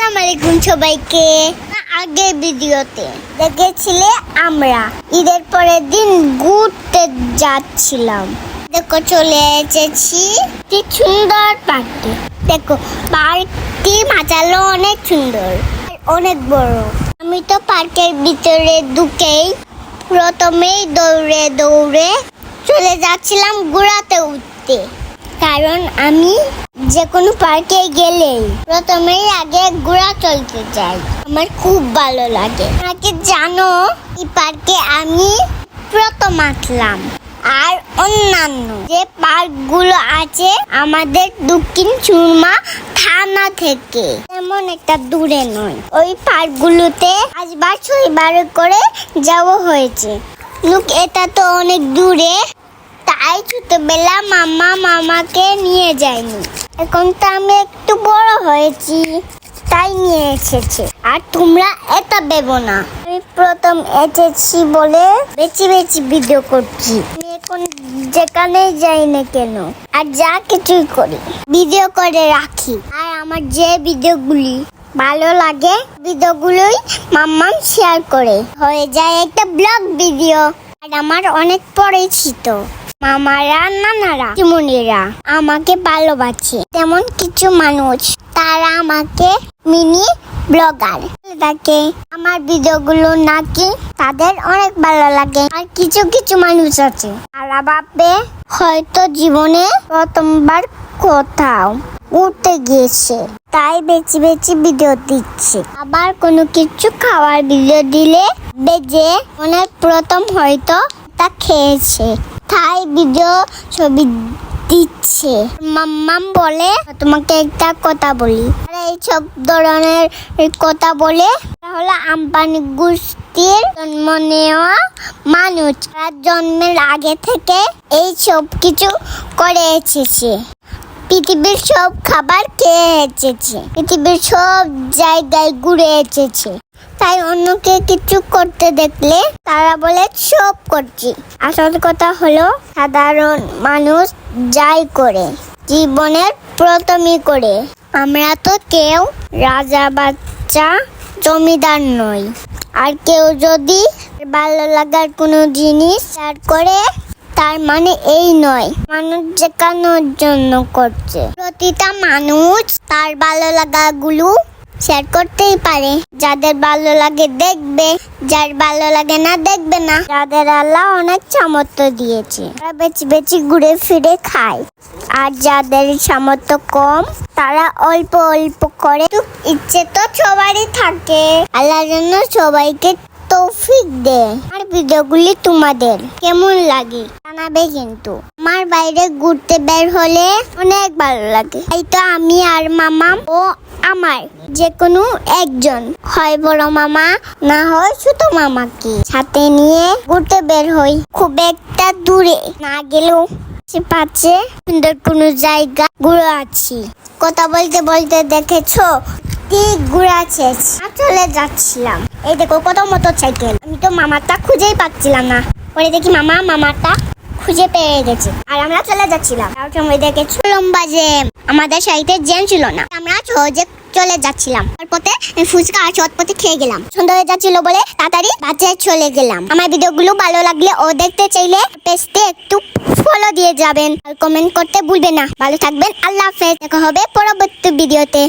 আসসালামু আলাইকুম সবাইকে। আগের ভিডিওতে দেখেছিলে আমরা। ঈদের পরের দিন ঘুরতে যাচ্ছিলাম। দেখো চলে এসেছি। কি সুন্দর পার্কটি। দেখো, পার্কটি মাচালো অনেক সুন্দর। অনেক বড়। আমি তো পার্কের ভিতরে ঢুকেই প্রথমেই দৌড়ে দৌড়ে চলে যাচ্ছিলাম ঘোড়াতে উঠতে কারণ আমি যে কোনো পার্কে গেলেই প্রথমেই আগে ঘোড়া চলতে যাই। আমার খুব ভালো লাগে। আগে জানো, এই পার্কে আমি প্রথম আসলাম। আর অন্যান্য যে পার্কগুলো আছে, আমাদের দক্ষিণ চুরমা থানা থেকে। তেমন একটা দূরে নয়। ওই পার্কগুলোতে আসবার ছয়বার করে যাওয়া হয়েছে। লোক, এটা তো অনেক দূরে। তাই ছোটবেলা মামা মামাকে নিয়ে যায়নি। এখন তো আমি একটু বড় হয়েছি, তাই নিয়ে এসেছে। আর তোমরা এটা ভেবো না। আমি প্রথম এসেছি বলে বেশি বেশি ভিডিও করছি। আমি এখন যেখানে যাই না কেন, আর যা কিছুই করি, ভিডিও করে রাখি। আর আমার যে ভিডিওগুলি ভালো লাগে, ভিডিওগুলোই মাম্মাম শেয়ার করে। হয়ে যায় একটা ব্লগ ভিডিও আর আমার অনেক পরিচিত মামারা, নানারা চুমুনিরা আমাকে ভালোবাসে। তেমন কিছু মানুষ, তারা আমাকে মিনি ব্লগার থাকে আমার ভিডিওগুলো নাকি তাদের অনেক ভালো লাগে। আর কিছু কিছু মানুষ আছে, তারা ভাববে হয়তো জীবনে প্রথমবার কোথাও উঠতে গিয়েছে। তাই বেশি বেশি ভিডিও দিচ্ছে। আবার কোনো কিছু খাওয়ার ভিডিও দিলে বেজে অনেক প্রথম হয়তো তা খেয়েছে। তাই ভিডিও ছবি দিচ্ছে। মাম্মাম বলে, তোমাকে একটা কথা বলি। আর এইসব ধরনের কথা বলে হলো আম্পানি গোষ্ঠীর জন্ম নেওয়া মানুষ। তার জন্মের আগে থেকে এই সব কিছু করে এসেছে। পৃথিবীর সব খাবার খেয়ে এসেছে। পৃথিবীর সব জায়গায় ঘুরে এসেছে। তাই অন্যকে কিছু করতে দেখলে তারা বলে, সব করছি। আসল কথা হলো, সাধারণ মানুষ যাই করে, জীবনের প্রথমই করে। আমরা তো কেউ রাজা, বাচ্চা, জমিদার নই। আর কেউ যদি ভালো লাগার কোনো জিনিস শেয়ার করে তার মানে এই নয়। মানুষ শেখানোর জন্য করছে। প্রতিটা মানুষ তার ভালো লাগাগুলো শেয়ার করতেই পারে। যাদের ভালো লাগে দেখবে, যার ভালো লাগে না দেখবে না যাদের আল্লাহ অনেক সামর্থ্য দিয়েছে। তারা বেশি বেশি ঘুরে ফিরে খায়। আর যাদের সামর্থ্য কম, তারা অল্প অল্প করে। ইচ্ছে তো সবারই থাকে। আল্লাহ জন্য সবাইকে তৌফিক দে। আর ভিডিওগুলি তোমাদের কেমন লাগে জানাবে কিন্তু। আমার বাইরে ঘুরতে বের হলে অনেক ভালো লাগে। তাই তো আমি আর মামা ও আমার যে কোনো একজন। হয় বড় মামা, না হয় ছোট মামাকে। সাথে নিয়ে ঘুরতে বের হই। খুব একটা দূরে না গেলেও পাচ্ছে সুন্দর কোনো জায়গা ঘুরে আছি। কথা বলতে বলতে দেখেছ? ঠিক ঘুরাচ্ছে চলে যাচ্ছিলাম। এই দেখো, কত মোটর সাইকেল। আমি তো মামারটা খুঁজেই পাচ্ছিলাম না। পরে দেখি মামা মামারটা খুঁজে পেয়ে গেছে। আর আমরা চলে যাচ্ছিলাম। তার সময় দেখেছি লম্বা যে আমাদের সাইডে জ্যাম ছিল না, আমরা সহজে চলে যাচ্ছিলাম। তারপরে ফুচকা আর চটপটি খেয়ে গেলাম। সুন্দর হয়ে যাচ্ছিল বলে তাড়াতাড়ি বাজারে চলে গেলাম। আমার ভিডিওগুলো ভালো লাগলে ও দেখতে চাইলে পেজতে একটু ফলো দিয়ে যাবেন। আর কমেন্ট করতে ভুলবেন না। ভালো থাকবেন, আল্লাহ হাফেজ। দেখা হবে পরবর্তী ভিডিওতে।